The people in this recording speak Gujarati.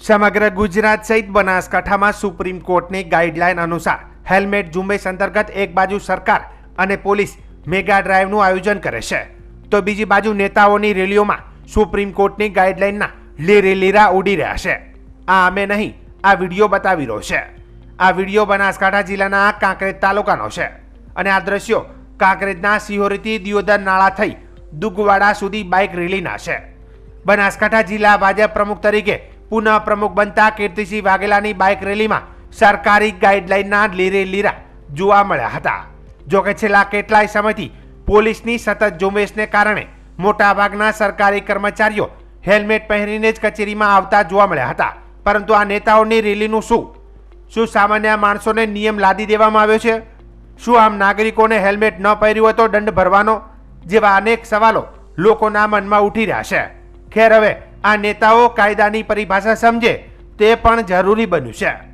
સમગ્ર ગુજરાત સહિત બનાસકાંઠામાં સુપ્રીમ કોર્ટની ગાઈડલાઈન અનુસાર હેલ્મેટ ઝુંબેશ અંતર્ગત એક બાજુ સરકાર અને પોલીસ મેગા ડ્રાઈવનું આયોજન કરે છે. તો બીજી બાજુ નેતાઓની રેલીઓમાં સુપ્રીમ કોર્ટની ગાઈડલાઈનના લીરે લીરા ઉડી રહ્યા છે. આ અમે નહીં, આ વીડિયો બતાવી રહ્યો છે. આ વીડિયો બનાસકાંઠા જિલ્લાના કાંકરેજ તાલુકાનો છે અને આ દ્રશ્યો કાંકરેજના સિહોરીથી દિયોદર નાળા થઈ દુગવાડા સુધી બાઇક રેલીના છે. બનાસકાંઠા જિલ્લા ભાજપ પ્રમુખ તરીકે પુનઃ પ્રમુખ બનતા કીર્તિસિંહ વાઘેલાની બાઇક રેલીમાં સરકારી ગાઈડલાઇનના લીરે લીરા જોવા મળ્યા હતા. જોકે છેલ્લા કેટલાય સમયથી પોલીસની સતત ઝુંબેશને કારણે મોટાભાગના સરકારી કર્મચારીઓ હેલ્મેટ પહેરીને જ કચેરીમાં આવતા જોવા મળ્યા હતા. પરંતુ આ નેતાઓની રેલીનું શું? શું સામાન્ય માણસોને નિયમ લાદી દેવામાં આવ્યો છે? શું આમ નાગરિકોને હેલ્મેટ ન પહેર્યું હોય તો દંડ ભરવાનો? જેવા અનેક સવાલો લોકોના મનમાં ઉઠી રહ્યા છે. ખેર હવે આ નેતાઓ કાયદાની પરિભાષા સમજે તે પણ જરૂરી બન્યું છે.